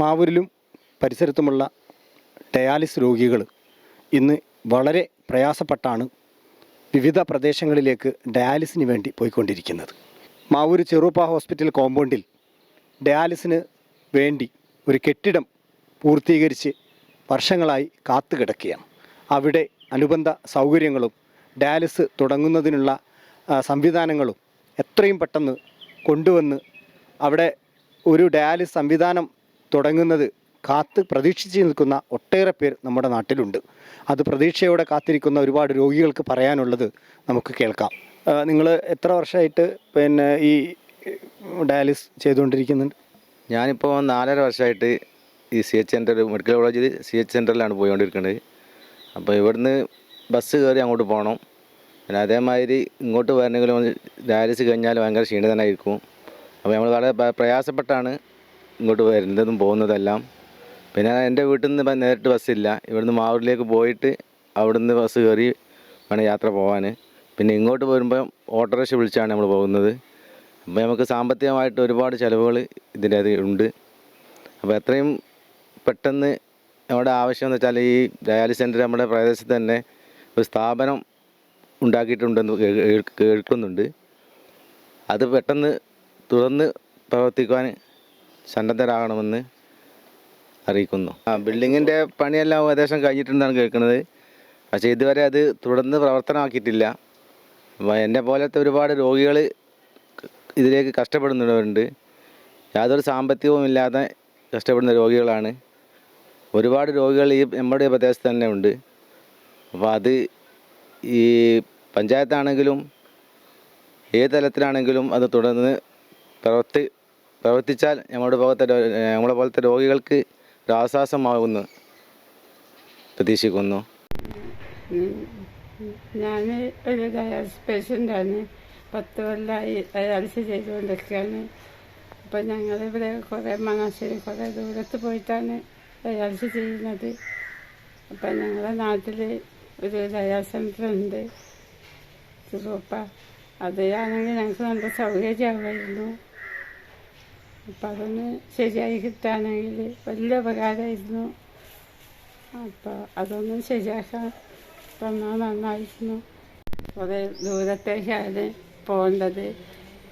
മാവൂരിലും പരിസരത്തുമുള്ള dialysis രോഗികൾ ഇന്ന് വളരെ പ്രയാസപ്പെട്ടാണ് വിവിധ പ്രദേശങ്ങളിലേക്ക് ഡയാലിസിന് വേണ്ടി പോയിക്കൊണ്ടിരിക്കുന്നത്. മാവൂർ ചെറുപ്പ ഹോസ്പിറ്റൽ കോമ്പൗണ്ടിൽ ഡയാലിസിന് വേണ്ടി ഒരു കെട്ടിടം പൂർത്തീകരിച്ച് വർഷങ്ങളായി കാത്തു കിടക്കുകയാണ് അവിടെ അനുബന്ധ സൗകര്യങ്ങളും ഡയാലിസ് തുടങ്ങുന്നതിനുള്ള സംവിധാനങ്ങളും എത്രയും പെട്ടെന്ന് കൊണ്ടുവന്ന് അവിടെ ഒരു ഡയാലിസ് സംവിധാനം തുടങ്ങുന്നത്. കാത്ത് പ്രതീക്ഷിച്ച് നിൽക്കുന്ന ഒട്ടേറെ പേർ നമ്മുടെ നാട്ടിലുണ്ട്. അത് പ്രതീക്ഷയോടെ കാത്തിരിക്കുന്ന ഒരുപാട് രോഗികൾക്ക് പറയാനുള്ളത് നമുക്ക് കേൾക്കാം. നിങ്ങൾ എത്ര വർഷമായിട്ട് പിന്നെ ഈ ഡയാലിസ് ചെയ്തുകൊണ്ടിരിക്കുന്നുണ്ട്? ഞാനിപ്പോൾ നാലര വർഷമായിട്ട് ഈ സി എച്ച് സെന്റർ മെഡിക്കൽ കോളേജിൽ സി എച്ച് സെന്ററിലാണ് പോയിക്കൊണ്ടിരിക്കുന്നത് അപ്പോൾ ഇവിടുന്ന് ബസ് കയറി അങ്ങോട്ട് പോകണം പിന്നെ അതേമാതിരി ഇങ്ങോട്ട് വരണമെങ്കിലും ഡയാലിസ് കഴിഞ്ഞാൽ ഭയങ്കര ക്ഷീണിതനായിരിക്കും. അപ്പോൾ നമ്മൾ വളരെ പ്രയാസപ്പെട്ടാണ് ഇങ്ങോട്ട് വരുന്നതും പോകുന്നതെല്ലാം. പിന്നെ എന്റെ വീട്ടിൽ നിന്ന് നേരിട്ട് ബസ്സില്ല. ഇവിടുന്ന് മാവൂരിലേക്ക് പോയിട്ട് അവിടുന്ന് ബസ് കയറി വേണം യാത്ര പോകാൻ. പിന്നെ ഇങ്ങോട്ട് വരുമ്പോൾ ഓട്ടോറിക്ഷ വിളിച്ചാണ് നമ്മൾ പോകുന്നത്. അപ്പോൾ നമുക്ക് സാമ്പത്തികമായിട്ട് ഒരുപാട് ചിലവുകൾ ഇതിന്റെ അത് ഉണ്ട്. അപ്പോൾ എത്രയും പെട്ടെന്ന് നമ്മുടെ ആവശ്യം എന്ന് വെച്ചാൽ ഈ ഡയാലിസ് സെന്റർ നമ്മുടെ പ്രദേശത്ത് തന്നെ ഒരു സ്ഥാപനം ഉണ്ടാക്കിയിട്ടുണ്ടെന്ന് കേൾക്കുന്നുണ്ട്. അത് പെട്ടെന്ന് തുറന്ന് പ്രവർത്തിക്കുവാൻ സന്നദ്ധരാകണമെന്ന് അറിയിക്കുന്നു. ആ ബിൽഡിങ്ങിന്റെ പണിയെല്ലാം ഏകദേശം കഴിഞ്ഞിട്ടുണ്ടെന്നാണ് കേൾക്കുന്നത്. പക്ഷേ ഇതുവരെ അത് തുടർന്ന് പ്രവർത്തനമാക്കിയിട്ടില്ല. എന്നെ പോലത്തെ ഒരുപാട് രോഗികൾ ഇതിലേക്ക് കഷ്ടപ്പെടുന്നവരുണ്ട്. യാതൊരു സാമ്പത്തികവും ഇല്ലാതെ കഷ്ടപ്പെടുന്ന രോഗികളാണ്. ഒരുപാട് രോഗികൾ ഈ നമ്മുടെ പ്രദേശത്ത് തന്നെ ഉണ്ട്. അപ്പോൾ അത് ഈ പഞ്ചായത്താണെങ്കിലും ഏത് തലത്തിലാണെങ്കിലും അത് തുടർന്ന് പ്രവർത്തി പ്രവർത്തിച്ചാൽ നമ്മുടെ ഭാഗത്തെ നമ്മളെ പോലത്തെ രോഗികൾക്ക് ഒരാശ്വാസമാകുന്നു പ്രതീക്ഷിക്കുന്നു. ഞാൻ ഒരു ഡയാലിസിസ് പേഷ്യന്റാണ് പത്ത് കൊല്ലമായി ഡയാലിസിസ് ചെയ്തുകൊണ്ടിരിക്കുകയാണ്. അപ്പം ഞങ്ങളിവിടെ കുറേ മണാശ്ശേരി കുറേ ദൂരത്ത് പോയിട്ടാണ് ഡയാലിസിസ് ചെയ്യുന്നത്. അപ്പം ഞങ്ങളുടെ നാട്ടിൽ ഒരു ഡയാലിസ് സെന്റർ ഉണ്ട് ചെറുപ്പ അതിലാണെങ്കിൽ ഞങ്ങൾക്ക് നല്ല സൗകര്യമായിരുന്നു. അപ്പം അതൊന്ന് ശരിയായി കിട്ടുകയാണെങ്കിൽ വലിയ ഉപകാരമായിരുന്നു അപ്പോൾ അതൊന്ന് ശരിയാക്കാൻ തന്നാൽ നന്നായിരുന്നു. കുറേ ദൂരത്തേക്കാണ് പോകേണ്ടത്.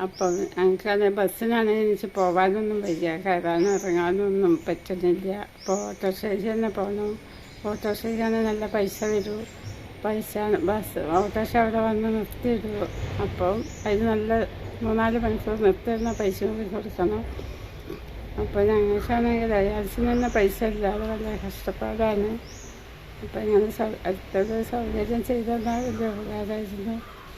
അപ്പം ഞങ്ങൾക്കാണെങ്കിൽ ബസ്സിനാണെങ്കിൽ എനിക്ക് പോകാനൊന്നും വയ്യ. കയറാനും ഇറങ്ങാനൊന്നും പറ്റുന്നില്ല. അപ്പോൾ ഓട്ടോറിക്ഷയിൽ തന്നെ പോകണം ഓട്ടോറിക്ഷയ്ക്കാണെങ്കിൽ നല്ല പൈസ വരും. പൈസ ബസ് ഓട്ടോറിക്ഷ അവിടെ വന്ന് നിർത്തിയിടും അപ്പം അതിന് നല്ല മൂന്നാൽ മണിക്കൂർ നിർത്തിയിരുന്ന പൈസ കൂടി കൊടുക്കണം. അപ്പോൾ ഞങ്ങൾക്കാണെങ്കിൽ ഡയാലിസിന് തന്നെ പൈസ ഇല്ലാതെ വളരെ കഷ്ടപ്പാടാണ്. അപ്പം ഇങ്ങനെ അടുത്തത് സൗകര്യം ചെയ്തതാണ് വലിയ ഉപകാരമായിരുന്നു.